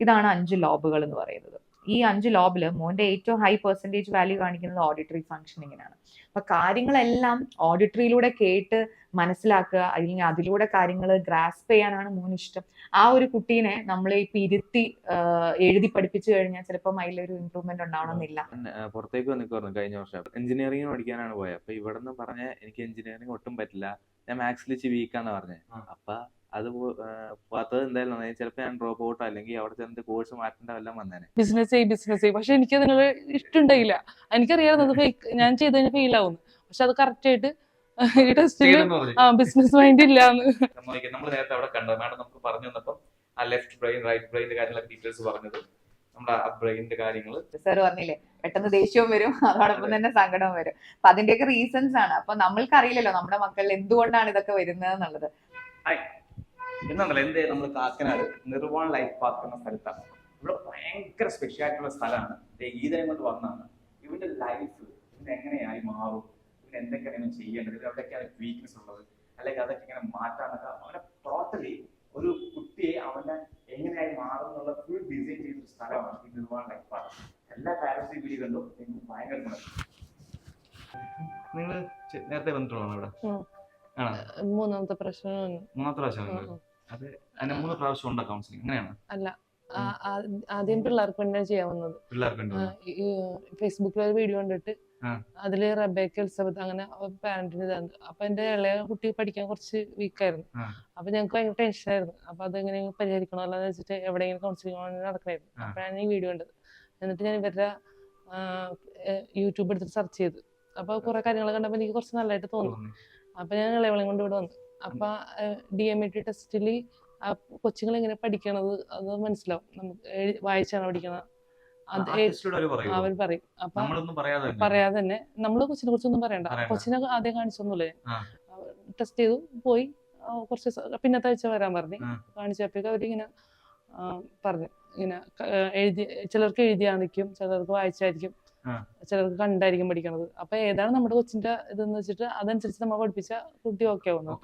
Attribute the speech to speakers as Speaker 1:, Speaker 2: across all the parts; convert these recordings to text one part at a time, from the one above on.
Speaker 1: ഇതാണ് അഞ്ച് ലോബുകൾ എന്ന് പറയുന്നത്. ഈ അഞ്ച് ലോബിൽ മോന്റെ ഏറ്റവും ഹൈ പെർസെന്റേജ് വാല്യൂ കാണിക്കുന്നത് ഓഡിറ്ററി ഫങ്ഷനിങ്ങിനാണ് അപ്പൊ കാര്യങ്ങളെല്ലാം ഓഡിറ്ററിയിലൂടെ കേട്ട് മനസ്സിലാക്കുക അല്ലെങ്കിൽ അതിലൂടെ കാര്യങ്ങൾ ഗ്രാസ്പ് ചെയ്യാനാണ് മോൻ ഇഷ്ടം. ആ ഒരു കുട്ടീനെ നമ്മൾ ഇപ്പൊ ഇരുത്തി എഴുതി പഠിപ്പിച്ചു കഴിഞ്ഞാൽ ചിലപ്പോൾ അതിലൊരു ഇമ്പ്രൂവ്മെന്റ് ഉണ്ടാവണമെന്നില്ല.
Speaker 2: പുറത്തേക്ക് വന്നിക്കുവായിരുന്നു കഴിഞ്ഞ വർഷം. എഞ്ചിനീയറിംഗ് പഠിക്കാനാണ് പോയത് അപ്പൊ ഇവിടെ നിന്ന് പറഞ്ഞ എനിക്ക് എഞ്ചിനീയറിംഗ് ഒട്ടും പറ്റില്ല. ഞാൻ മാത്സിൽ വീക്കാന്ന് പറഞ്ഞത്. അപ്പൊ അത് പോകാത്തത് എന്തായാലും നന്നായി. ചിലപ്പോൾ ഞാൻ ഡ്രോപ്പ് ഔട്ടോ അല്ലെങ്കിൽ അവിടെ ചെന്നിട്ട് കോഴ്സ് മാറ്റേണ്ട വല്ലതും വന്നേനെ.
Speaker 3: ബിസിനസ് ചെയ്യ് ബിസിനസ് ചെയ്യ്. പക്ഷെ എനിക്ക് അതിനുള്ള ഇഷ്ടമുണ്ടായില്ല. എനിക്കറിയാമായിരുന്നു അത് ഫേക്ക് ഞാൻ ചെയ്ത് കഴിഞ്ഞാൽ ഫെയിൽ ആവുന്നു. പക്ഷെ അത് കറക്റ്റ് ആയിട്ട് ഈ ടെസ്റ്റിൽ ആ ബിസിനസ് മൈൻഡ്
Speaker 4: സമ്മതിക്കാം. നമ്മൾ നേരത്തെ അവിടെ കണ്ടത് മാഡം നമുക്ക് പറഞ്ഞു തന്നപ്പോ ആ ലെഫ്റ്റ് ബ്രെയിൻ റൈറ്റ് ബ്രെയിൻ കാര്യങ്ങളൊക്കെ ഡീറ്റെയിൽസ് പറഞ്ഞത്. നമ്മുടെ ആ ബ്രെയിനിന്റെ കാര്യങ്ങൾ
Speaker 1: സാർ പറഞ്ഞില്ലേ പെട്ടെന്ന് ദേഷ്യവും വരും. അതോടൊപ്പം തന്നെ സങ്കടവും വരും. അപ്പൊ അതിന്റെയൊക്കെ റീസൺസ് ആണ്. അപ്പൊ നമ്മൾക്ക് അറിയില്ലല്ലോ നമ്മുടെ മക്കളിൽ എന്തുകൊണ്ടാണ് ഇതൊക്കെ വരുന്നത് എന്നുള്ളത്
Speaker 4: എന്നല്ല എന്തേ നമ്മൾ കാക്കനാട്? നിർവാൺ ലൈഫ് പാർക്ക് എന്ന സ്ഥലത്താണ്. ഇവിടെ ഭയങ്കര സ്പെഷ്യൽ ആയിട്ടുള്ള സ്ഥലമാണ്. ഈതനെ കൊണ്ട് വന്നാണ് ഇവന്റെ ലൈഫ് ഇവന് എങ്ങനെയായി മാറും? ഇവന് എന്തൊക്കെയാണ് ഇവൻ ചെയ്യേണ്ടത്? ഇവന് എവിടെയൊക്കെയാണ് വീക്ക്നെസ് ഉള്ളത്? അല്ലെങ്കിൽ അതൊക്കെ ഇങ്ങനെ മാറ്റാനൊക്കെ അവനെ ടോട്ടലി ഒരു കുട്ടിയെ അവന്റെ എങ്ങനെയായി മാറും എന്നുള്ള ഫുൾ ഡിസൈൻ ചെയ്തൊരു സ്ഥലമാണ് ഈ നിർവാൺ ലൈഫ് പാർക്ക്. എല്ലാ പാരന്റ്സും ഈ വീഡിയോ കണ്ടു. എനിക്ക് ഭയങ്കര നിങ്ങൾ നേരത്തെ വന്നിട്ടുള്ളതാണ് ഇവിടെ.
Speaker 3: മൂന്നാമത്തെ പ്രശ്നം
Speaker 4: മൂന്നാമത്തെ പ്രാവശ്യം അത് മൂന്ന് പ്രാവശ്യം ഉണ്ടോ കൗൺസിലിംഗ് അങ്ങനെയാണ്?
Speaker 3: അല്ല. ആദ്യം പിള്ളേർക്ക് തന്നെ ചെയ്യാൻ വന്നത്?
Speaker 4: പിള്ളേർക്ക്
Speaker 3: ഫേസ്ബുക്കിൽ ഒരു വീഡിയോ കണ്ടിട്ട് അതിൽ റബേക്ക് എലിസബത്ത് അങ്ങനെ പാരന്റിന് ഇതാണ് അപ്പൊ എന്റെ ഇളയ കുട്ടി പഠിക്കാൻ കുറച്ച് വീക്കായിരുന്നു. അപ്പൊ ഞങ്ങൾക്ക് ഭയങ്കര ടെൻഷനായിരുന്നു അപ്പൊ അതെങ്ങനെ പരിഹരിക്കണമല്ലോ എന്ന് വെച്ചിട്ട് എവിടെയെങ്കിലും കൗൺസിലിംഗ് നടക്കണായിരുന്നു. അപ്പോഴാണ് ഈ വീഡിയോ കണ്ടത്. എന്നിട്ട് ഞാൻ ഇവരുടെ യൂട്യൂബ് എടുത്തിട്ട് സെർച്ച് ചെയ്തു. അപ്പൊ കുറെ കാര്യങ്ങൾ കണ്ടപ്പോൾ എനിക്ക് കുറച്ച് നല്ലതായിട്ട് തോന്നി. അപ്പൊ ഞാൻ ഇളയവളെയും കൊണ്ട് ഇവിടെ വന്നു. അപ്പൊ ഡി എം ഇ ടി ടെസ്റ്റിൽ കൊച്ചുങ്ങൾ എങ്ങനെ പഠിക്കണത് അത് മനസ്സിലാവും. നമുക്ക് വായിച്ചാണ് പഠിക്കണത്? അവർ പറയും. അപ്പൊ
Speaker 4: പറയാതെ തന്നെ.
Speaker 3: നമ്മൾ കൊച്ചിനെ കുറിച്ചൊന്നും പറയണ്ട.
Speaker 4: പറയണ്ട.
Speaker 3: കൊച്ചിനെ ആദ്യം കാണിച്ചൊന്നുമില്ലേ? ടെസ്റ്റ് ചെയ്തു പോയി. കുറച്ച് പിന്നത്തെ ആഴ്ച വരാൻ പറഞ്ഞു. കാണിച്ചപ്പോഴേക്കും അവരിങ്ങനെ പറഞ്ഞു. ഇങ്ങനെ എഴുതി ചിലർക്ക് എഴുതിയായിരിക്കും ചിലർക്ക് വായിച്ചായിരിക്കും. ചിലർക്ക് കണ്ടായിരിക്കും പഠിക്കണത്. അപ്പൊ ഏതാണ് നമ്മുടെ കൊച്ചിന്റെ ഇതെന്ന് വെച്ചിട്ട് അതനുസരിച്ച് നമ്മൾ പഠിപ്പിച്ച കുട്ടി ഓക്കെ ആവുന്നു.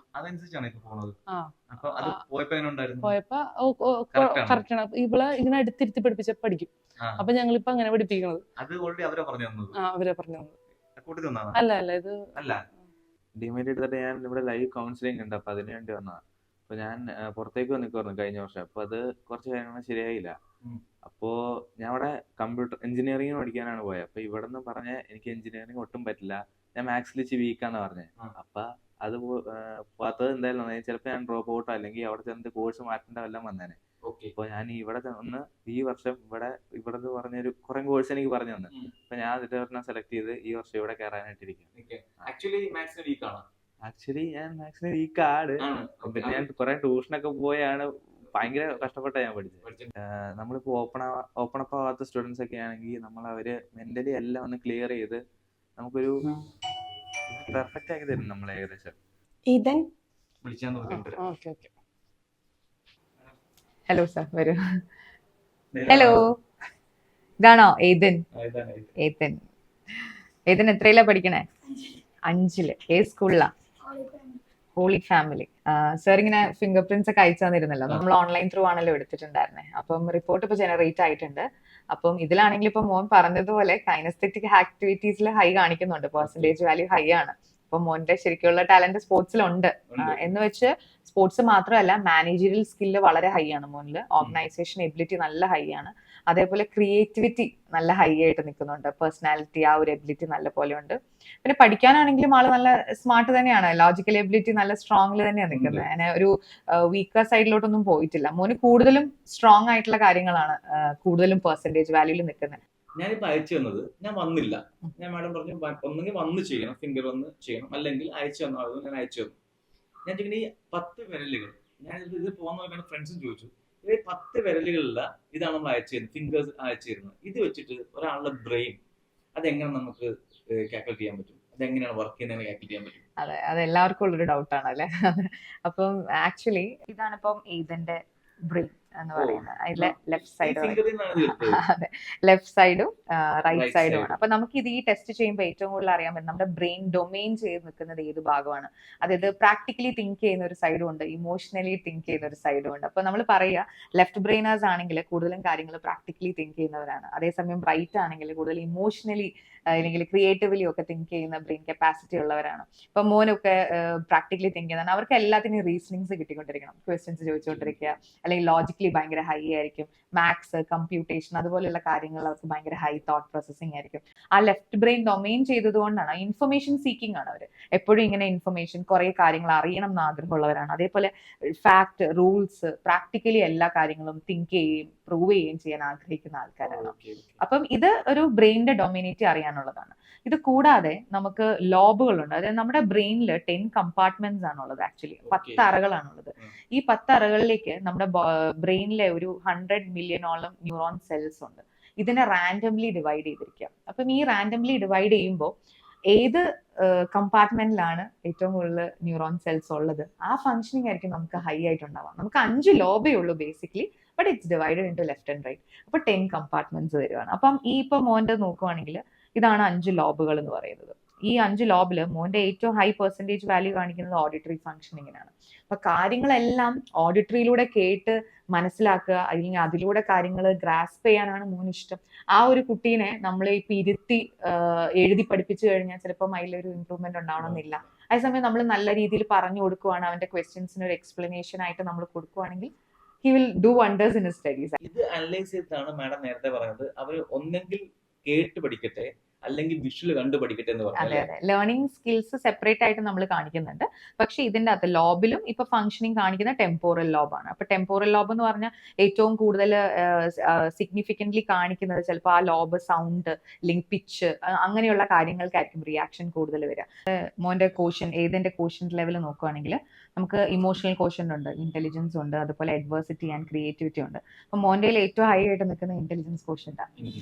Speaker 4: പോയപ്പോ.
Speaker 3: കറക്റ്റ് ആണ്. ഇവളെ ഇങ്ങനെ അടുത്തിരുത്തി പഠിപ്പിച്ച പഠിക്കും. അപ്പൊ ഞങ്ങളിപ്പോ അങ്ങനെ പഠിപ്പിക്കണത്.
Speaker 4: അവരെ പറഞ്ഞു തന്നത്.
Speaker 3: ആ അവരെ പറഞ്ഞു
Speaker 4: കൂട്ടി
Speaker 3: അല്ല അല്ല ഇത്
Speaker 4: അല്ല.
Speaker 2: ഡിമേറ്റ് എടുത്തിട്ട് ഞാൻ ഇവിടെ ലൈവ് കൗൺസിലിംഗ് ഉണ്ട്. അപ്പൊ അതിനു വേണ്ടി വന്നതാ. അപ്പൊ ഞാൻ പുറത്തേക്ക് വന്നിക്കുവായിരുന്നു കഴിഞ്ഞ വർഷം. അപ്പൊ അത് കുറച്ച് കാര്യങ്ങൾ ശരിയായില്ല. അപ്പോ ഞാൻ അവിടെ കമ്പ്യൂട്ടർ എഞ്ചിനീയറിംഗ് പഠിക്കാനാണ് പോയത് അപ്പൊ ഇവിടെ നിന്ന് പറഞ്ഞ എനിക്ക് എഞ്ചിനീയറിംഗ് ഒട്ടും പറ്റില്ല. ഞാൻ മാത്സിൽ ഇച്ചിരി വീക്കാന്ന് പറഞ്ഞത്
Speaker 4: പറഞ്ഞു.
Speaker 2: അപ്പൊ അത് പോകാത്തത് എന്തായാലും നന്നായി. ചിലപ്പോൾ ഞാൻ ഡ്രോപ്പ് ഔട്ടോ അല്ലെങ്കിൽ അവിടെ ചെന്നിട്ട് കോഴ്സ് മാറ്റേണ്ട വല്ലതും വന്നേനെ.
Speaker 4: അപ്പോൾ
Speaker 2: അപ്പൊ ഞാൻ ഇവിടെ ഒന്ന് ഈ വർഷം ഇവിടെ ഇവിടെ നിന്ന് പറഞ്ഞൊരു കുറെ കോഴ്സ് എനിക്ക് പറഞ്ഞു തന്നെ. അപ്പൊ ഞാൻ അതിന്റെ ഒരെണ്ണം സെലക്ട് ചെയ്ത് ഈ വർഷം ഇവിടെ കയറാനായിട്ടിരിക്കും
Speaker 4: ആക്ച്വലി മാത്സിന് വീക്ക് ആണ്?
Speaker 2: ആക്ച്വലി ഞാൻ മാത്സിന് വീക്കാണ് പിന്നെ ഞാൻ കുറെ ട്യൂഷനൊക്കെ പോയാണ് ഭയങ്കര കഷ്ടപ്പെട്ട ഞാൻ പഠിച്ചത്. നമ്മളിപ്പോ ഓപ്പൺ ഓപ്പൺ അപ്പ് ആവാത്ത സ്റ്റുഡൻസ് ഒക്കെ ആണെങ്കിൽ നമ്മൾ അവർ മെന്റലി എല്ലാം ഒന്ന് ക്ലിയർ ചെയ്ത് നമുക്കൊരു പെർഫെക്റ്റ് ആക്കി തരും നമ്മൾ ഏകദേശം.
Speaker 1: ഹലോ സാർ വരൂ. ഹലോ ഇതാണോ? ഏതൻ ഏതൻ ഏതൻ എത്രയിലാ പഠിക്കണേ? അഞ്ചിൽ. ഏത് സ്കൂളിലാ ഹോളി ഫാമിലി സാർ ഇങ്ങനെ ഫിംഗർ പ്രിന്റ്സ് ഒക്കെ അയച്ചു തന്നിരുന്നല്ലോ. നമ്മൾ ഓൺലൈൻ ത്രൂ ആണല്ലോ എടുത്തിട്ടുണ്ടായിരുന്നത് അപ്പം റിപ്പോർട്ട് ഇപ്പൊ ജനറേറ്റ് ആയിട്ടുണ്ട്. അപ്പം ഇതിലാണെങ്കിൽ ഇപ്പൊ മോൻ പറഞ്ഞതുപോലെ കൈനസ്തെറ്റിക് ആക്ടിവിറ്റീസിൽ ഹൈ കാണിക്കുന്നുണ്ട്. പെർസെന്റേജ് വാല്യൂ ഹൈ ആണ്. അപ്പൊ മോന്റെ ശരിക്കുള്ള ടാലന്റ് സ്പോർട്സിലുണ്ട്. എന്ന് വെച്ച് സ്പോർട്സ് മാത്രമല്ല മാനേജറിയൽ സ്കില്ല് വളരെ ഹൈ ആണ് മോനിൽ ഓർഗനൈസേഷൻ എബിലിറ്റി നല്ല ഹൈ ആണ്. അതേപോലെ ക്രിയേറ്റിവിറ്റി നല്ല ഹൈ ആയിട്ട് നിൽക്കുന്നുണ്ട് പേഴ്സണാലിറ്റി ആ ഒരു എബിലിറ്റി നല്ല പോലെ ഉണ്ട്. പിന്നെ പഠിക്കാനാണെങ്കിലും ആൾ നല്ല സ്മാർട്ട് തന്നെയാണ്. ലോജിക്കൽ എബിലിറ്റി നല്ല സ്ട്രോങ്ങിൽ തന്നെയാണ് നിൽക്കുന്നത് അങ്ങനെ ഒരു വീക്കർ സൈഡിലോട്ടൊന്നും പോയിട്ടില്ല. മോന് കൂടുതലും സ്ട്രോങ് ആയിട്ടുള്ള കാര്യങ്ങളാണ് കൂടുതലും പെർസെന്റേജ് വാല്യൂൽ നിൽക്കുന്നത്
Speaker 4: ഞാനിപ്പോ അയച്ചു തന്നത് ഞാൻ വന്നില്ല. ഞാൻ മാഡം പറഞ്ഞു ഒന്നെങ്കിൽ വന്ന് ചെയ്യണം ഫിംഗർ വന്ന് ചെയ്യണം അല്ലെങ്കിൽ അയച്ചു തന്നോ അത് ഞാൻ അയച്ചു തന്നു. ഞാൻ ചോദിക്കുന്ന ഈ പത്ത് വിരലുകൾ ഞാൻ ഇത് ഇത് പോകുന്ന ഫ്രണ്ട്സും ചോദിച്ചു ഈ പത്ത് വിരലുകളില്ല ഇതാണ് നമ്മൾ അയച്ചു തരുന്നത് ഫിംഗേഴ്സ് അയച്ചു തരുന്നത്. ഇത് വെച്ചിട്ട് ഒരാളുടെ ബ്രെയിൻ അതെങ്ങനെ നമുക്ക് കാൽക്കുലേറ്റ് ചെയ്യാൻ പറ്റും? അതെങ്ങനെയാണ് വർക്ക് ചെയ്യുന്നതെന്ന് കാൽക്കുലേറ്റ് ചെയ്യാൻ പറ്റും?
Speaker 1: അതെ അത് എല്ലാവർക്കും ഉള്ളൊരു ഡൗട്ടാണ് അല്ലെ അപ്പം ആക്ച്വലി ഇതാണ് ഇപ്പം ഇതിന്റെ ബ്രെയിൻ എന്ന്. പറയുന്നത്. അതിലെ ലെഫ്റ്റ് സൈഡ്. അതെ. ലെഫ്റ്റ് സൈഡും റൈറ്റ് സൈഡും ആണ് അപ്പൊ നമുക്ക് ഇത് ഈ ടെസ്റ്റ് ചെയ്യുമ്പോൾ ഏറ്റവും കൂടുതൽ അറിയാൻ പറ്റും നമ്മുടെ ബ്രെയിൻ ഡൊമെയിൻ ചെയ്ത് നിൽക്കുന്നത് ഏത് ഭാഗമാണ്. അതായത് പ്രാക്ടിക്കലി തിങ്ക് ചെയ്യുന്ന ഒരു സൈഡും ഉണ്ട് ഇമോഷണലി തിങ്ക് ചെയ്യുന്ന ഒരു സൈഡും ഉണ്ട്. അപ്പൊ നമ്മൾ പറയുക ലെഫ്റ്റ് ബ്രെയിനേഴ്സ് ആണെങ്കിൽ കൂടുതലും കാര്യങ്ങൾ പ്രാക്ടിക്കലി തിങ്ക് ചെയ്യുന്നവരാണ്. അതേസമയം റൈറ്റ് ആണെങ്കിൽ കൂടുതൽ ഇമോഷണലി അല്ലെങ്കിൽ ക്രിയേറ്റീവ്ലി ഒക്കെ തിങ്ക് ചെയ്യുന്ന ബ്രെയിൻ കപ്പാസിറ്റി ഉള്ളവരാണ്. ഇപ്പൊ മോനൊക്കെ പ്രാക്ടിക്കലി തിങ്ക് ചെയ്യുന്നതാണ്. അവർക്ക് എല്ലാത്തിനും റീസണിങ്സ് കിട്ടിക്കൊണ്ടിരിക്കണം. ക്വസ്റ്റ്യൻസ് ചോദിച്ചുകൊണ്ടിരിക്കുക അല്ലെങ്കിൽ ലോജിക്കലി ഭയങ്കര ഹൈ ആയിരിക്കും. മാത്സ് കമ്പ്യൂട്ടേഷൻ അതുപോലെയുള്ള കാര്യങ്ങൾ അവർക്ക് ഭയങ്കര ഹൈ തോട്ട് പ്രോസസ്സിംഗ് ആയിരിക്കും. ആ ലെഫ്റ്റ് ബ്രെയിൻ ഡൊമെയിൻ ചെയ്തതുകൊണ്ടാണ് ഇൻഫർമേഷൻ സീക്കിംഗ് ആണ് അവർ എപ്പോഴും ഇങ്ങനെ ഇൻഫർമേഷൻ കുറെ കാര്യങ്ങൾ അറിയണം എന്ന് ആഗ്രഹമുള്ളവരാണ്. അതേപോലെ ഫാക്ട് റൂൾസ് പ്രാക്ടിക്കലി എല്ലാ കാര്യങ്ങളും തിങ്ക് ചെയ്യുകയും പ്രൂവ് ചെയ്യുകയും ചെയ്യാൻ ആഗ്രഹിക്കുന്ന ആൾക്കാരാണ്. അപ്പം ഇത് ഒരു ബ്രെയിനിന്റെ ഡൊമിനേറ്റ് അറിയാനുള്ളതാണ്. ഇത് കൂടാതെ നമുക്ക് ലോബുകളുണ്ട് അതായത് നമ്മുടെ ബ്രെയിനിൽ ടെൻ കമ്പാർട്ട്മെന്റ്സ് ആണുള്ളത് ആക്ച്വലി പത്ത് അറകളാണുള്ളത്. ഈ പത്ത് അറകളിലേക്ക് നമ്മുടെ ബ്രെയിനിലെ ഒരു ഹൺഡ്രഡ് മില്യണോളം ന്യൂറോൺ സെൽസ് ഉണ്ട്. ഇതിനെ റാൻഡംലി ഡിവൈഡ് ചെയ്തിരിക്കുക. അപ്പം ഈ റാൻഡംലി ഡിവൈഡ് ചെയ്യുമ്പോൾ ഏത് കമ്പാർട്ട്മെന്റിലാണ് ഏറ്റവും കൂടുതൽ ന്യൂറോൺ സെൽസ് ഉള്ളത്? ആ ഫംഗ്ഷനിങ് ആയിരിക്കും നമുക്ക് ഹൈ ആയിട്ട് ഉണ്ടാവാം നമുക്ക് അഞ്ച് ലോബേ ഉള്ളൂ basically but it's divided in two left and right അപ്പൊ ടെൻ കമ്പാർട്ട്മെന്റ്സ് വരുവാണ്. അപ്പം ഈ ഇപ്പൊ മോന്റെ നോക്കുവാണെങ്കിൽ ഇതാണ് അഞ്ച് ലോബുകൾ എന്ന് പറയുന്നത്. ഈ അഞ്ച് ലോബിൽ മോന്റെ ഏറ്റവും ഹൈ പെർസെന്റേജ് വാല്യൂ കാണിക്കുന്നത് ഓഡിറ്ററി ഫംഗ്ഷനിങ്ങിനാണ് അപ്പൊ കാര്യങ്ങളെല്ലാം ഓഡിറ്ററിയിലൂടെ കേട്ട് മനസ്സിലാക്കുക അല്ലെങ്കിൽ അതിലൂടെ കാര്യങ്ങൾ ഗ്രാസ്പ് ചെയ്യാനാണ് മോൻ ഇഷ്ടം. ആ ഒരു കുട്ടീനെ നമ്മൾ ഈ ഇരുത്തി എഴുതി പഠിപ്പിച്ചു കഴിഞ്ഞാൽ ചിലപ്പോൾ അതിലൊരു ഇമ്പ്രൂവ്മെന്റ് ഉണ്ടാവണമെന്നില്ല. അതേസമയം നമ്മൾ നല്ല രീതിയിൽ പറഞ്ഞു കൊടുക്കുവാണ് അവന്റെ ക്വസ്റ്റ്യൻസിന് ഒരു എക്സ്പ്ലനേഷൻ ആയിട്ട് നമ്മൾ കൊടുക്കുവാണെങ്കിൽ he will do wonders in studies
Speaker 4: ഇത് അനലൈസ് ചെയ്തിട്ടാണ് മാഡം നേരത്തെ പറഞ്ഞത്. അവർ ഒന്നെങ്കിൽ കേട്ട് പഠിക്കട്ടെ അല്ലെങ്കിൽ വിഷ്വൽ കണ്ടു പഠിക്കട്ടെ എന്ന്
Speaker 1: പറഞ്ഞാൽ? ലേണിംഗ് സ്കിൽസ് സെപ്പറേറ്റ് ആയിട്ട് നമ്മൾ കാണിക്കുന്നുണ്ട്. പക്ഷെ ഇതിന്റെ അകത്ത് ലോബിലും ഇപ്പൊ ഫംഗ്ഷനിങ് കാണിക്കുന്ന ടെമ്പോറൽ ലോബാണ് അപ്പൊ ടെമ്പോറൽ ലോബ് എന്ന് പറഞ്ഞാൽ ഏറ്റവും കൂടുതൽ സിഗ്നിഫിക്കന്റ്ലി കാണിക്കുന്നത് ചിലപ്പോൾ ആ ലോബ് സൗണ്ട് ലിങ്ക് പിച്ച് അങ്ങനെയുള്ള കാര്യങ്ങൾക്കായിരിക്കും റിയാക്ഷൻ കൂടുതൽ വരിക. മോന്റെ കോഷൻ ഏതിന്റെ കോഷൻ ലെവൽ നോക്കുകയാണെങ്കിൽ നമുക്ക് ഇമോഷണൽ കോഷൻ ഉണ്ട് ഇന്റലിജൻസ് ഉണ്ട് അതുപോലെ അഡ്വേഴ്സിറ്റി ആൻഡ് ക്രിയേറ്റിവിറ്റി ഉണ്ട്. അപ്പൊ മോന്റെ ഏറ്റവും ഹൈ ആയിട്ട് നിൽക്കുന്ന ഇന്റലിജൻസ് കോഷൻ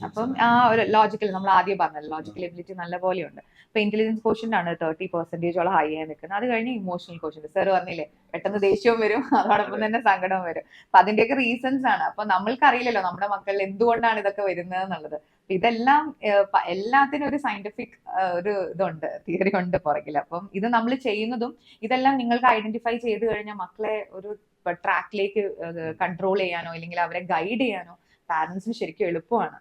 Speaker 1: അപ്പം ആ ഒരു ലോജിക്കൽ നമ്മൾ ആദ്യം പറഞ്ഞല്ലോ ലോജിക്കൽ എബിലിറ്റി നല്ല പോലെയുണ്ട് അപ്പൊ ഇന്റലിജൻസ് ക്വസ്റ്റൻ ആണ് തേർട്ടി പെർസെന്റേജോളം ഹൈ ആയി നിൽക്കുന്നത്. അത് കഴിഞ്ഞ് ഇമോഷണൽ ക്വസ്റ്റൻ സാർ പറഞ്ഞില്ലേ പെട്ടെന്ന് ദേഷ്യവും വരും അതോടൊപ്പം തന്നെ സങ്കടവും വരും. അപ്പൊ അതിന്റെയൊക്കെ റീസൺസ് ആണ്. അപ്പൊ നമ്മൾക്ക് അറിയില്ലല്ലോ നമ്മുടെ മക്കളിൽ എന്തുകൊണ്ടാണ് ഇതൊക്കെ വരുന്നത് എന്നുള്ളത് ഇതെല്ലാം എല്ലാത്തിനും ഒരു സയന്റിഫിക് ഒരു ഇതുണ്ട് തിയറി ഉണ്ട് പുറകിൽ അപ്പം ഇത് നമ്മൾ ചെയ്യുന്നതും ഇതെല്ലാം നിങ്ങൾക്ക് ഐഡന്റിഫൈ ചെയ്ത് കഴിഞ്ഞാൽ മക്കളെ ഒരു ട്രാക്കിലേക്ക് കൺട്രോൾ ചെയ്യാനോ അല്ലെങ്കിൽ അവരെ ഗൈഡ് ചെയ്യാനോ പാരന്റ്സിന് ശരിക്കും എളുപ്പമാണ്.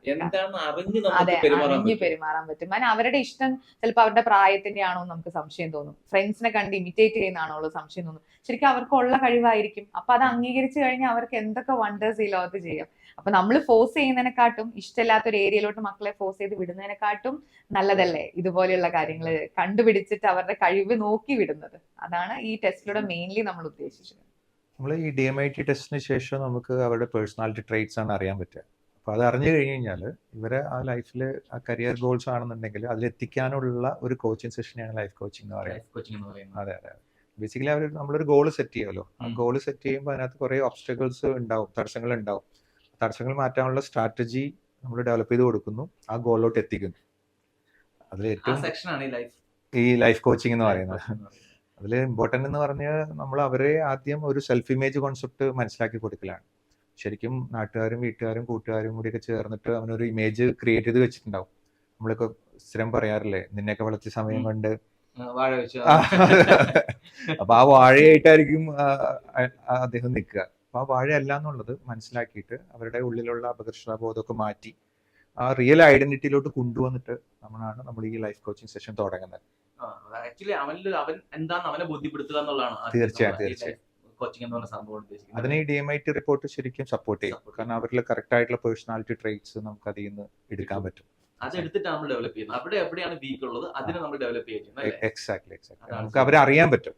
Speaker 1: അതെ അറിഞ്ഞ്. പെരുമാറാൻ പറ്റും. കാരണം അവരുടെ ഇഷ്ടം ചിലപ്പോൾ അവരുടെ പ്രായത്തിന്റെ ആണോ നമുക്ക് സംശയം തോന്നും. ഫ്രണ്ട്സിനെ കണ്ട് ഇമിറ്റേറ്റ് ചെയ്യുന്നതാണോ ഉള്ളത് സംശയം തോന്നും. ശരിക്കും അവർക്ക് ഉള്ള കഴിവായിരിക്കും. അപ്പൊ അത് അംഗീകരിച്ചു കഴിഞ്ഞാൽ അവർക്ക് എന്തൊക്കെ വണ്ടേഴ്സ് ഈ ലോകത്ത് ചെയ്യാം. അപ്പൊ നമ്മൾ ഫോഴ്സ് ചെയ്യുന്നതിനെക്കാട്ടും ഇഷ്ടമില്ലാത്ത ഒരു ഏരിയയിലോട്ട് മക്കളെ ഫോഴ്സ് ചെയ്ത് വിടുന്നതിനെക്കാട്ടും നല്ലതല്ലേ ഇതുപോലെയുള്ള കാര്യങ്ങൾ കണ്ടുപിടിച്ചിട്ട് അവരുടെ കഴിവ് നോക്കി വിടുന്നത്? അതാണ് ഈ ടെസ്റ്റിലൂടെ മെയിൻലി നമ്മൾ ഉദ്ദേശിച്ചത്.
Speaker 5: നമ്മൾ ഈ ഡി എം ഐ ടി ടെസ്റ്റിന് ശേഷം നമുക്ക് അവരുടെ പേഴ്സണാലിറ്റി ട്രേറ്റ്സ് ആണ് അറിയാൻ പറ്റുക. അപ്പോൾ അത് അറിഞ്ഞു കഴിഞ്ഞ് കഴിഞ്ഞാൽ ഇവരെ ആ ലൈഫിൽ ആ കരിയർ ഗോൾസ് ആണെന്നുണ്ടെങ്കിൽ അതിലെത്തിക്കാനുള്ള ഒരു കോച്ചിങ് സെഷനാണ് ലൈഫ് കോച്ചിങ് എന്ന് പറയുന്നത്. അതെ അതെ. ബേസിക്കലി അവർ നമ്മളൊരു ഗോൾ സെറ്റ് ചെയ്യുമല്ലോ ആ
Speaker 4: ഗോൾ
Speaker 5: ഗോൾ സെറ്റ് ചെയ്യുമ്പോൾ അതിനകത്ത് കുറേ ഒബ്സ്റ്റക്കിൾസ് ഉണ്ടാവും തടസ്സങ്ങൾ ഉണ്ടാവും. തടസ്സങ്ങൾ മാറ്റാനുള്ള സ്ട്രാറ്റജി നമ്മൾ ഡെവലപ്പ് ചെയ്ത് കൊടുക്കുന്നു ആ ഗോളിലോട്ട് എത്തിക്കുന്നു. അതിൽ ഏറ്റവും
Speaker 4: സെക്ഷനാണ് ഈ ലൈഫ്
Speaker 5: ഈ ലൈഫ് കോച്ചിങ് എന്ന് പറയുന്നത്. അതിൽ ഇമ്പോർട്ടന്റ് എന്ന് പറഞ്ഞാൽ നമ്മൾ അവരെ ആദ്യം ഒരു സെൽഫ് ഇമേജ് കോൺസെപ്റ്റ് മനസ്സിലാക്കി കൊടുക്കലാണ്. ശരിക്കും നാട്ടുകാരും വീട്ടുകാരും കൂട്ടുകാരും കൂടിയൊക്കെ ചേർന്നിട്ട് അവനൊരു ഇമേജ് ക്രിയേറ്റ് ചെയ്ത് വെച്ചിട്ടുണ്ടാവും. നമ്മളൊക്കെ സ്ഥിരം പറയാറില്ലേ നിന്നെയൊക്കെ വളർത്തിയ സമയം കണ്ട്
Speaker 4: വാഴ വെച്ച്
Speaker 5: അപ്പൊ ആ വാഴയായിട്ടായിരിക്കും അദ്ദേഹം നിൽക്കുക. അപ്പൊ ആ വാഴ അല്ല എന്നുള്ളത് മനസ്സിലാക്കിയിട്ട് അവരുടെ ഉള്ളിലുള്ള അപകർഷതാബോധമൊക്കെ മാറ്റി ആ റിയൽ ഐഡന്റിറ്റിയിലോട്ട് കൊണ്ടുവന്നിട്ട് നമ്മളാണ് നമ്മൾ ഈ ലൈഫ് കോച്ചിങ് സെഷൻ തുടങ്ങുന്നത്.
Speaker 4: ആക്ച്വലി അവനിൽ അവൻ എന്താന്ന് അവനെ ബോധ്യപ്പെടുത്തുക എന്നുള്ളതാണ്
Speaker 5: തീർച്ചയായും, തീർച്ചയായും.
Speaker 4: കോച്ചിങ് എന്ന് പറഞ്ഞ സംഭവം ഉദ്ദേശിക്കുന്നത്.
Speaker 5: അതിനെ D M I T report ശരിക്കും സപ്പോർട്ട് ചെയ്യും. കാരണം അവരുടെ കറക്റ്റ് ആയിട്ടുള്ള പേഴ്സണാലിറ്റി ട്രേറ്റ്സ് നമുക്ക് അതിൽ നിന്ന് എടുക്കാൻ പറ്റും.
Speaker 4: അത് എടുത്തിട്ട് നമ്മൾ ഡെവലപ്പ് ചെയ്യുന്നത്. അവിടെ എവിടെയാണ് വീക്ക് ഉള്ളത് അതിനെ നമ്മൾ ഡെവലപ്പ് ചെയ്യുന്നത്?
Speaker 5: എക്സാക്ട്ലി എക്സാക്ട്ലി നമുക്ക് അവരെ അറിയാൻ പറ്റും.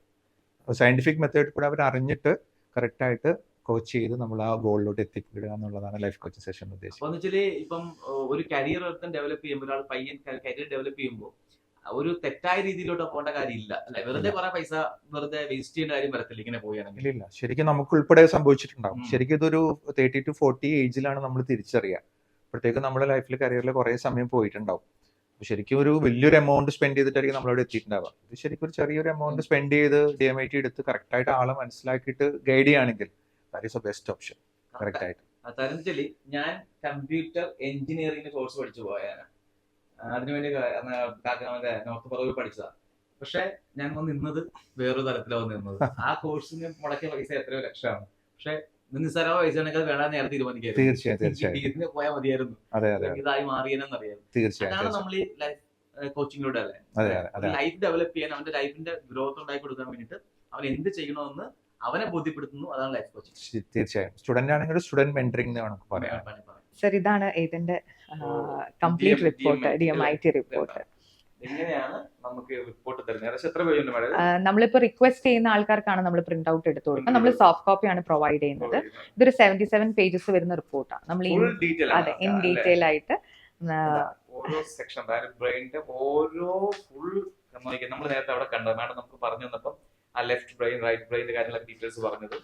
Speaker 5: സയന്റിഫിക് മെത്തേഡ് കൂടെ അവർ അറിഞ്ഞിട്ട് കറക്റ്റ് ആയിട്ട് കോച്ച് ചെയ്ത് നമ്മൾ ആ ഗോളിലോട്ട് എത്തിപ്പെടുക എന്നുള്ളതാണ് ലൈഫ് കോച്ചിങ് സെഷൻ ഉദ്ദേശിച്ചത്
Speaker 4: ഇപ്പം ഒരു കരിയർ ഡെവലപ്പ് ചെയ്യുമ്പോൾ ഒരാൾ പയ്യൻ കരിയർ ഡെവലപ്പ് ചെയ്യുമ്പോൾ ഒരു തെറ്റായ രീതിയിലോട്ട് പോകേണ്ട കാര്യമില്ല അല്ലെ വെറുതെ കുറെ പൈസ വെറുതെ വേസ്റ്റ് ചെയ്യേണ്ട കാര്യം വരത്തില്ല ഇങ്ങനെ പോവുകയാണെങ്കിൽ
Speaker 5: ഇല്ല ശരിക്കും നമുക്ക് ഉൾപ്പെടെ സംഭവിച്ചിട്ടുണ്ടാവും ശരിക്കും ഇതൊരു തേർട്ടി ടു ഫോർട്ടി ഏജിലാണ് നമ്മൾ തിരിച്ചറിയുക അപ്പോഴത്തേക്കും നമ്മുടെ ലൈഫിൽ കരിയറിൽ കുറെ സമയം പോയിട്ടുണ്ടാവും ശരിക്കും ഒരു വലിയൊരു എമൗണ്ട് സ്പെൻഡ് ചെയ്തിട്ടായിരിക്കും നമ്മളവിടെ എത്തിയിട്ടുണ്ടാവുക ഇത് ശരിക്കും ഒരു ചെറിയൊരു എമൗണ്ട് സ്പെൻഡ് ചെയ്ത് ഡി എം ഐ ടി എടുത്ത് കറക്റ്റ് ആയിട്ട് ആളെ മനസ്സിലാക്കിയിട്ട് ഗൈഡ് ചെയ്യുകയാണെങ്കിൽ that is a best option correct ആയിട്ട്
Speaker 4: ഞാൻ കമ്പ്യൂട്ടർ എഞ്ചിനീയറിംഗ് കോഴ്സ് പഠിച്ചു പോയാണ് അതിനുവേണ്ടി മറ്റേ നോർത്ത് പറവൂർ പഠിച്ചതാ. പക്ഷെ ഞാൻ വന്ന് നിന്നത് വേറൊരു തലത്തിലാണ് വന്ന് നിന്നത്. ആ കോഴ്സിന് മുടക്കിയ പൈസ എത്രയോ ലക്ഷമാണ്. പക്ഷെ നിസ്സാരമായ പൈസ ആണെങ്കിൽ വേണം നേരെ തീരുമാനിക്കായിരുന്നു.
Speaker 5: തീർച്ചയായും
Speaker 4: ഇതിന് പോയാൽ മതിയായിരുന്നു.
Speaker 5: അതെ അതെ
Speaker 4: ഇതായി മാറിയെന്നറിയാം അറിയാം
Speaker 5: തീർച്ചയായും.
Speaker 4: നമ്മൾ ഈ ലൈഫ് കോച്ചിങ്ങിലൂടെ അല്ലേ?
Speaker 5: അതെ അതെ അതെ.
Speaker 4: ലൈഫ് ഡെവലപ്പ് ചെയ്യാൻ അവന്റെ ലൈഫിന്റെ ഗ്രോത്ത് ഉണ്ടാക്കി കൊടുക്കാൻ വേണ്ടിയിട്ട് അവൻ എന്ത് ചെയ്യണമെന്ന് അവനെ ബോധ്യപ്പെടുത്തുന്നു. അതാണ് ലൈഫ് കോച്ചിങ്
Speaker 5: തീർച്ചയായും. സ്റ്റുഡന്റ് ആണെങ്കിൽ സ്റ്റുഡന്റ് മെന്ററിംഗ് എന്ന് വേണം പറയാം
Speaker 1: സർ ഇതാണ് ഇതിന്റെ complete report D M I T report
Speaker 4: എങ്ങനെയാണ് നമുക്ക് റിപ്പോർട്ട് തരുന്നത്?
Speaker 1: നമ്മളിപ്പോ റിക്വസ്റ്റ് ചെയ്യുന്ന ആൾക്കാർക്കാണ് നമ്മൾ പ്രിന്റ് ഔട്ട് എടുത്തു കൊടുക്കുക നമ്മൾ സോഫ്റ്റ് കോപ്പിയാണ് പ്രൊവൈഡ് ചെയ്യുന്നത്. ഇതൊരു സെവന്റി സെവൻ പേജസ് വരുന്ന റിപ്പോർട്ടാണ് നമ്മൾ അതെ ഇൻ ഡീറ്റെയിൽ ആയിട്ട്
Speaker 4: ഓരോ സെക്ഷൻ അതായത് ബ്രെയിനിന്റെ ഓരോ ഫുൾ നമ്മൾ നേരത്തെ അവിടെ കണ്ടത്. മാഡം നമുക്ക് പറഞ്ഞു തന്നപ്പം ആ ലെഫ്റ്റ് ബ്രെയിൻ റൈറ്റ് ബ്രെയിന്റെ കാര്യങ്ങളൊക്കെ ഡീറ്റെയിൽസ് പറഞ്ഞത്.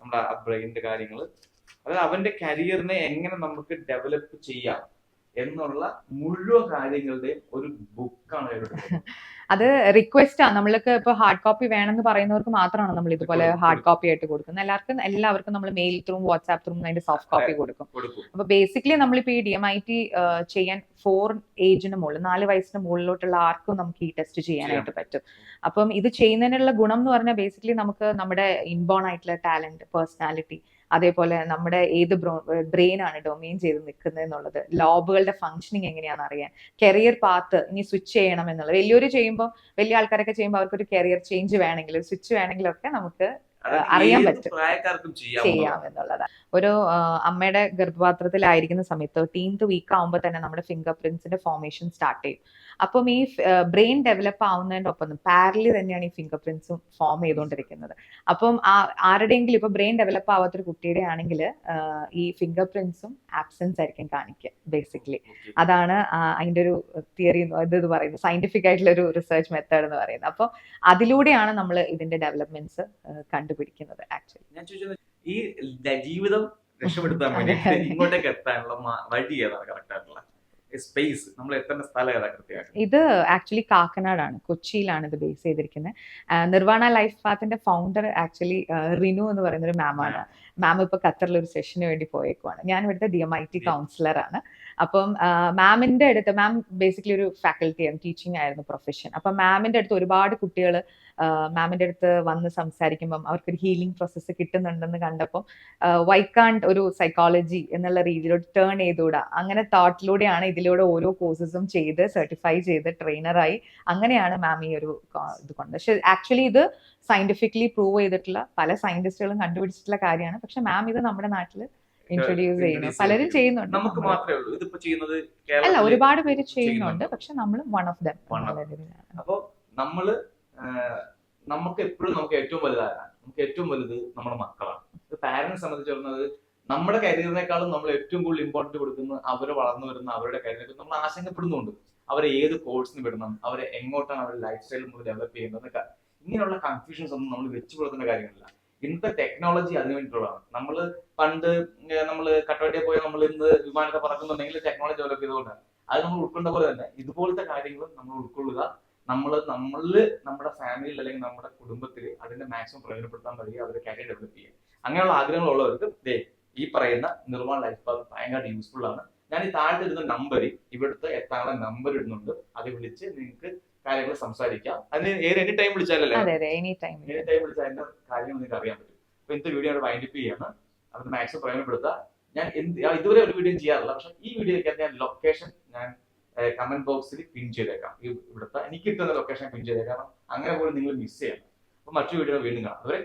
Speaker 4: നമ്മുടെ ആ ബ്രെയിനിന്റെ കാര്യങ്ങൾ അതായത് അവന്റെ കരിയറിനെ എങ്ങനെ നമുക്ക് ഡെവലപ്പ് ചെയ്യാം? എന്നുള്ള മുഴുവൻ കാര്യങ്ങളുടെ ഒരു ബുക്കാണ്
Speaker 1: അത് റിക്വസ്റ്റ് ആണ് നമ്മൾക്ക് ഇപ്പൊ ഹാർഡ് കോപ്പി വേണമെന്ന് പറയുന്നവർക്ക് മാത്രമാണ് നമ്മൾ ഇതുപോലെ ഹാർഡ് കോപ്പി ആയിട്ട് കൊടുക്കുന്നത്. എല്ലാവർക്കും എല്ലാവർക്കും നമ്മൾ മെയിൽ ത്രൂ വാട്സ്ആപ്പ് ത്രൂ അതിന്റെ സോഫ്റ്റ് കോപ്പി കൊടുക്കും. അപ്പൊ ബേസിക്കലി നമ്മളിപ്പോ ഈ ഡി എം ഐ ടി ചെയ്യാൻ ഫോർ ഏജിന് മുകളിൽ നാല് വയസ്സിന് മുകളിലോട്ടുള്ള ആർക്കും നമുക്ക് ഈ ടെസ്റ്റ് ചെയ്യാനായിട്ട് പറ്റും. അപ്പം ഇത് ചെയ്യുന്നതിനുള്ള ഗുണം എന്ന് പറഞ്ഞാൽ ബേസിക്കലി നമുക്ക് നമ്മുടെ ഇൻബോൺ ആയിട്ടുള്ള ടാലന്റ് പേഴ്സണാലിറ്റി അതേപോലെ നമ്മുടെ ഏത് ബ്രെയിൻ ആണ് ഡൊമെയിൻ ചെയ്ത് നിൽക്കുന്നത് എന്നുള്ളത് ലോബുകളുടെ ഫംഗ്ഷനിങ് എങ്ങനെയാണെന്ന് അറിയാൻ കരിയർ പാത്ത് ഇനി സ്വിച്ച് ചെയ്യണം എന്നുള്ളത്. വലിയൊരു ചെയ്യുമ്പോൾ വലിയ ആൾക്കാരൊക്കെ ചെയ്യുമ്പോൾ അവർക്കൊരു കരിയർ ചേഞ്ച് വേണമെങ്കിൽ ഒരു സ്വിച്ച് വേണമെങ്കിലൊക്കെ നമുക്ക് അറിയാൻ പറ്റും.
Speaker 4: ചെയ്യാം
Speaker 1: എന്നുള്ളത് എന്നുള്ളതാണ്. ഒരു അമ്മയുടെ ഗർഭപാത്രത്തിലായിരിക്കുന്ന സമയത്ത് തേർട്ടീൻത് വീക്ക് ആകുമ്പോൾ തന്നെ നമ്മുടെ ഫിംഗർ പ്രിന്റ്സിന്റെ ഫോർമേഷൻ സ്റ്റാർട്ട് ചെയ്യും. അപ്പം ഈ ബ്രെയിൻ ഡെവലപ്പ് ആവുന്നതിനൊപ്പം പാരലി തന്നെയാണ് ഈ ഫിംഗർ പ്രിന്റ്സും ഫോം ചെയ്തുകൊണ്ടിരിക്കുന്നത്. അപ്പം ആ- ആരുടെയെങ്കിലും ഇപ്പൊ ബ്രെയിൻ ഡെവലപ്പ് ആവാത്തൊരു കുട്ടിയുടെ ആണെങ്കിൽ ഈ ഫിംഗർ പ്രിന്റ്സും ആബ്സെൻസ് ആയിരിക്കും കാണിക്കുക ബേസിക്കലി. അതാണ് അതിന്റെ ഒരു തിയറി ഇത് പറയുന്നത് സയന്റിഫിക് ആയിട്ടുള്ള ഒരു റിസർച്ച് മെത്തേഡ് എന്ന് പറയുന്നത്. അപ്പോൾ അതിലൂടെയാണ് നമ്മൾ ഇതിന്റെ ഡെവലപ്മെന്റ്സ് കണ്ടുപിടിക്കുന്നത് ആക്ച്വലി.
Speaker 4: ഈ ജീവിതം രക്ഷപ്പെടുത്താൻ വേണ്ടി ഇങ്ങോട്ടേക്ക് എത്താനുള്ള വഴി ഏതാണ് കറക്റ്റ് ആയിട്ടുള്ള സ്പേസ് നമ്മൾ എത്തേണ്ട സ്ഥലം ഏതാ കൃത്യമായിട്ട്?
Speaker 1: ഇത് ആക്ച്വലി കാക്കനാടാണ്. കൊച്ചിയിലാണ് ഇത് ബേസ് ചെയ്തിരിക്കുന്നത്. നിർവാണ ലൈഫ് പാത്തിന്റെ ഫൗണ്ടർ ആക്ച്വലി റിനു എന്ന് പറയുന്ന ഒരു മാമാണ് മാം ഇപ്പൊ ഖത്തറിൽ ഒരു സെഷന് വേണ്ടി പോയേക്കുവാണ്. ഞാൻ ഇവിടുത്തെ D M I T counsellor ആണ്. അപ്പം മാമിന്റെ അടുത്ത് മാം ബേസിക്കലി ഒരു ഫാക്കൽറ്റി ആണ് ടീച്ചിങ് ആയിരുന്നു പ്രൊഫഷൻ അപ്പം മാമിന്റെ അടുത്ത് ഒരുപാട് കുട്ടികൾ മാമിന്റെ അടുത്ത് വന്ന് സംസാരിക്കുമ്പം അവർക്കൊരു ഹീലിംഗ് പ്രോസസ്സ് കിട്ടുന്നുണ്ടെന്ന് കണ്ടപ്പോൾ വൈക്കാണ്ട് ഒരു സൈക്കോളജി എന്നുള്ള രീതിയിലോട്ട് ടേൺ ചെയ്തുകൂടാ? അങ്ങനെ തോട്ടിലൂടെയാണ് ഇതിലൂടെ ഓരോ കോഴ്സസും ചെയ്ത് സർട്ടിഫൈ ചെയ്ത് ട്രെയിനറായി അങ്ങനെയാണ് മാം ഈ ഒരു ഇത് കൊണ്ട് പക്ഷെ ആക്ച്വലി ഇത് സയന്റിഫിക്കലി പ്രൂവ് ചെയ്തിട്ടുള്ള പല സയന്റിസ്റ്റുകളും കണ്ടുപിടിച്ചിട്ടുള്ള കാര്യമാണ്. പക്ഷെ മാം ഇത് നമ്മുടെ നാട്ടിൽ ഇൻട്രൊഡ്യൂസ് ചെയ്യുന്നു. പലരും
Speaker 4: ചെയ്യുന്നു.
Speaker 1: ചെയ്യുന്നുണ്ട്.
Speaker 4: നമുക്ക് മാത്രമേ ഉള്ളൂ. ഇതിപ്പോ ചെയ്യുന്നത്
Speaker 1: അല്ല ഒരുപാട് പേര് ചെയ്യുന്നുണ്ട്. പക്ഷെ നമ്മൾ വൺ ഓഫ് ദം
Speaker 4: അപ്പൊ നമ്മൾ നമുക്ക് എപ്പോഴും നമുക്ക് ഏറ്റവും വലുതാകാം നമുക്ക് ഏറ്റവും വലുത് നമ്മുടെ മക്കളാണ്. പാരന്റ്സ് സംബന്ധിച്ചിടത്തോളം നമ്മുടെ കരിയറിനേക്കാളും നമ്മൾ ഏറ്റവും കൂടുതൽ ഇമ്പോർട്ടന്റ് കൊടുക്കുന്നത് അവർ വളർന്നു വരുന്ന അവരുടെ കരിയറിനെ നമ്മൾ ആശങ്കപ്പെടുന്നുണ്ട്. അവരെ ഏത് കോഴ്സിന് വിടണം? അവരെ എങ്ങോട്ടാണ് അവരുടെ ലൈഫ് സ്റ്റൈൽ നമ്മൾ ഡെവലപ്പ് ചെയ്യുന്നത് ഇങ്ങനെയുള്ള കൺഫ്യൂഷൻസ് ഒന്നും നമ്മൾ വെച്ചു പുലർത്തേണ്ട കാര്യങ്ങളില്ല ഇന്നത്തെ ടെക്നോളജി അതിന് വേണ്ടിയിട്ടുള്ളതാണ്. നമ്മൾ പണ്ട് നമ്മൾ കട്ടോട്ടിയെ പോയി നമ്മൾ ഇന്ന് വിമാനത്തെ പറക്കുന്നുണ്ടെങ്കിൽ ടെക്നോളജി ഡെവലപ്പ് ചെയ്തുകൊണ്ടാണ്. അത് നമ്മൾ ഉൾക്കൊണ്ട പോലെ തന്നെ ഇതുപോലത്തെ കാര്യങ്ങളും നമ്മൾ ഉൾക്കൊള്ളുക. നമ്മൾ നമ്മൾ നമ്മുടെ ഫാമിലിയിൽ അല്ലെങ്കിൽ നമ്മുടെ കുടുംബത്തിൽ അതിന്റെ മാക്സിമം പ്രയോജനപ്പെടുത്താൻ കഴിയുക അവരുടെ കരിയർ ഡെവലപ്പ് ചെയ്യുക. അങ്ങനെയുള്ള ആഗ്രഹങ്ങളുള്ളവർക്ക് ദേ ഈ പറയുന്ന നിർമ്മാണ ലൈഫ് പാത്ത് ഭയങ്കര യൂസ്ഫുൾ ആണ്. ഞാൻ ഈ താഴെ ഇടുന്ന നമ്പർ ഇവിടുത്തെ എത്താനുള്ള നമ്പർ ഇടുന്നുണ്ട്. അത് വിളിച്ച് നിങ്ങൾക്ക് കാര്യങ്ങൾ സംസാരിക്കാം. അതിന് ഏത് എനി ടൈം വിളിച്ചാലല്ലേ?
Speaker 1: എനി ടൈം
Speaker 4: വിളിച്ചാൽ എന്റെ കാര്യങ്ങൾ നിങ്ങൾക്ക് അറിയാൻ പറ്റും. അപ്പൊ ഇന്നത്തെ വീഡിയോ വൈൻഡപ്പ് ചെയ്യാണ്. അത് മാക്സിമം പ്രയോജനപ്പെടുത്തുക ഞാൻ ഇതുവരെ ഒരു വീഡിയോ ചെയ്യാറില്ല. പക്ഷെ ഈ വീഡിയോയ്ക്ക് ഞാൻ ലൊക്കേഷൻ ഞാൻ കമന്റ് ബോക്സിൽ പിൻ ചെയ്തേക്കാം. ഇവിടുത്തെ എനിക്ക് കിട്ടുന്ന ലൊക്കേഷൻ പിൻ ചെയ്തേക്കാം. അങ്ങനെ പോലും നിങ്ങൾ മിസ് ചെയ്യണം അപ്പൊ മറ്റു വീഡിയോ വീണ്ടും കാണാം. അതുവരെ